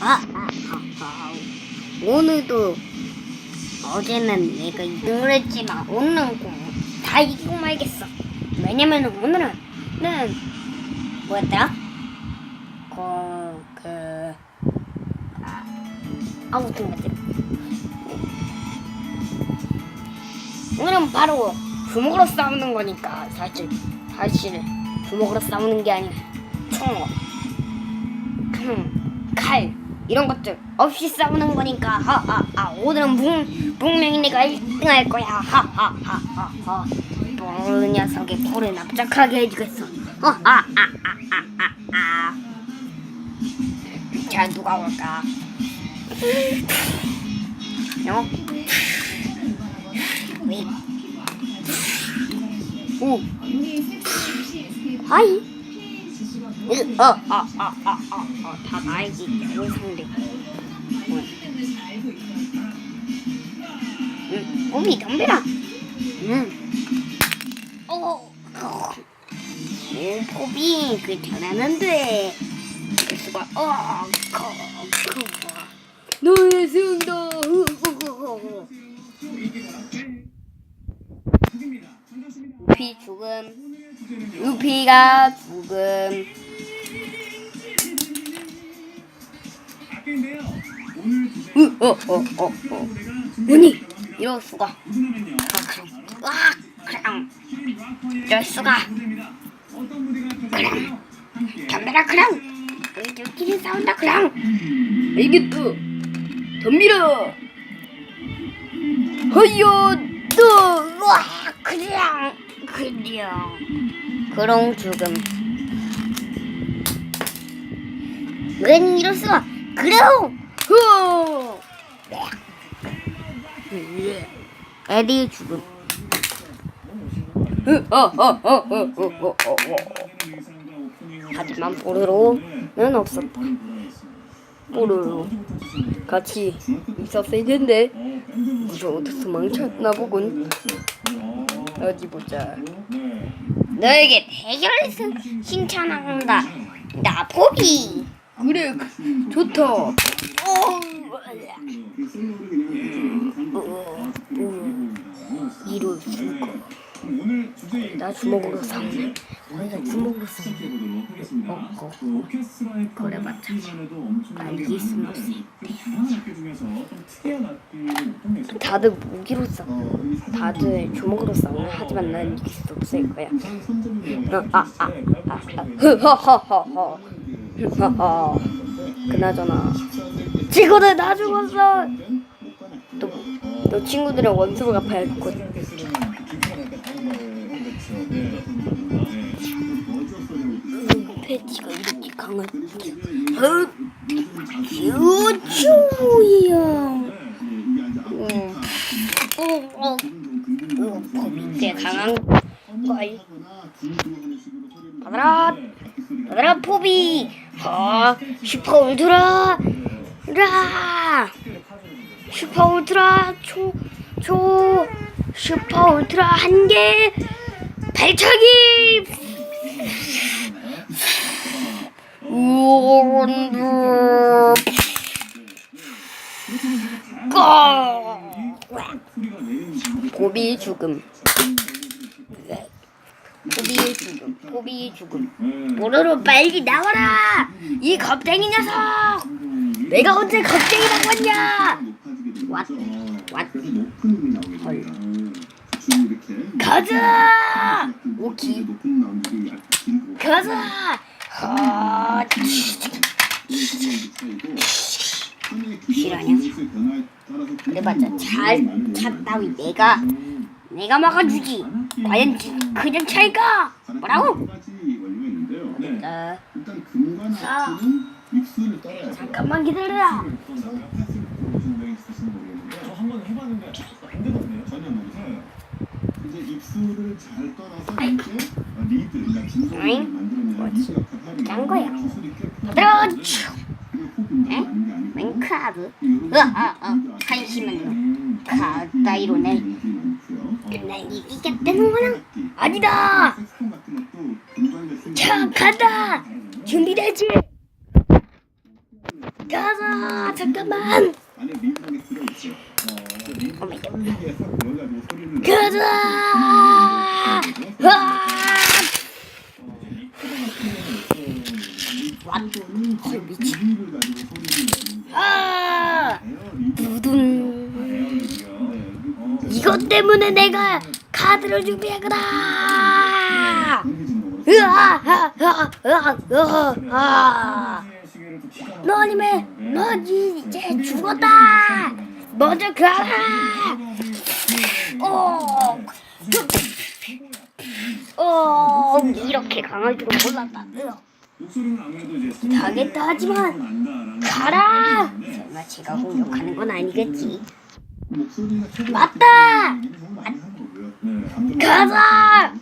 아, 아, 아, 아. 오늘도 어제는 내가 2등을 했지만 오늘은 꼭다 이기고 말겠어. 왜냐면 오늘은 는 뭐였더라? 그, 그, 아, 아무튼 맞지. 오늘은 바로 주먹으로 싸우는 거니까 사실 사실 주먹으로 싸우는 게 아니라 총, 음, 칼 이런 것들 없이 싸우는 거니까. 하하하. 오늘은 분 분명히 내가 1등 할 거야. 하하하하하. 그 녀석의 코를 납작하게 해주겠어. 하하하하하하 자 누가 올까? 어? 왜? 오. 하이 어, 어, 어, 어, 어, 어, 다 상대. 어. 응, 오미 덤벼라. 응. 어, 어. 오, 포비, 그 잘하는데. 그 수가, 어, 커, 커. 너의 흐. 루피 죽음. 루피가 죽음. 으, 어, 어, 어, 어. 뭐니? 이럴 수가. 아, 그럼. 와, 그럼. 이럴 수가. 그럼. 덤벼라, 그럼. 우리끼리 싸운다, 그럼. 알겠어. 덤비라. 허여, 너, 와, 그냥, 그냥. 그럼 죽음. 웬 이럴 수가? 그래요. 후. 에디 죽음. 어어어어어어어. 하지만 뽀로로는 없었다. 뽀로로 같이 있었을 텐데 무서워 도망쳤나 보군. 어디 보자. 너에게 대결을 신- 신청한다. 나 포기. 그래, 좋다. 어, 이럴 수가. 나 주먹으로 싸우네. 거기다 주먹으로 싸우네. 날 이길 순 없어. 다들 무기로 싸워. 다들 주먹으로 싸우네. 하지만 난 이길 수 없을 거야. 어, 아, 아, 아, 아, 흐허허허허. 흐허허. 그나저나 친구들 나 죽었어. 또, 너 친구들의 원수를 갚아야 했거든. 패티가 이렇게 강한 어, 유추야. 음. 어, 어, 어, 강한 걸. 받아라, 받아라 포비. 아, 슈퍼 울트라, 라. 슈퍼 울트라 초, 초, 슈퍼 울트라 한 개, 발차기. 우원드. 고비 죽음. 고비의 죽음. 고비의 죽음. 뽀로로 빨리 나와라! 이 겁쟁이 녀석! 내가 언제 겁쟁이라고 했냐! 왓, 왓, 헐. 가자! 오키. 가자! 아, 실화냐? 그래봤자 잘, 차 따위 내가, 내가 막아주지. 과연 지- 그냥 차일까? 뭐라고? 자, 일단 금관 자. 하트는 입술을 떨어야 돼요. 잠깐만 기다려라. 저 한번 해봤는데 안 되던데요? 전혀 모르세요. 이제 입술을 잘 떨어서 이제 어, 리드, 그러니까 진동을 어잉? 만들어내는 리드 짠 거야. 기술이 꽤 들어! 필요한데 그게 호흡 운동이 에? 아닌 게 아니고 맹크하드. 이런 으아, 아, 아, 한심한 놈. 음, 가까이로네. 어, 날 이기겠다는 거는 아니다. 자, 간다. 준비되지? 가! 아 잠깐만. 안에 리드가 들어있어요. 어, 리드 오마이갓. 떨리게 싹 넣어가지고 소리를 가자. 아! 아! 두둔. 이것 때문에 내가 카드를 으아, 으아. 너 이제 죽었다. 먼저 가라. 어, 어, 이렇게 강할 줄은 몰랐다. 당했다 하지만 가라. 설마 제가 공격하는 건 아니겠지. 맞다. 가자.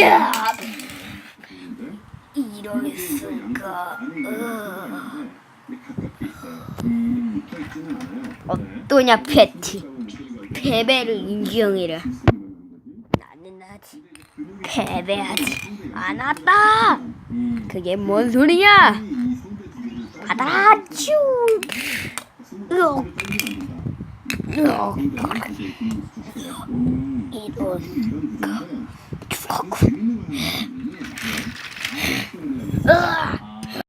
야, 이럴 수가. 네. 어떠냐 패티. 패배를 인정해라. 나는 아직 패배하지 않았다. 음. 그게 뭔 소리냐? 받아라 근육 수축해요. 음. 이런 죽었고.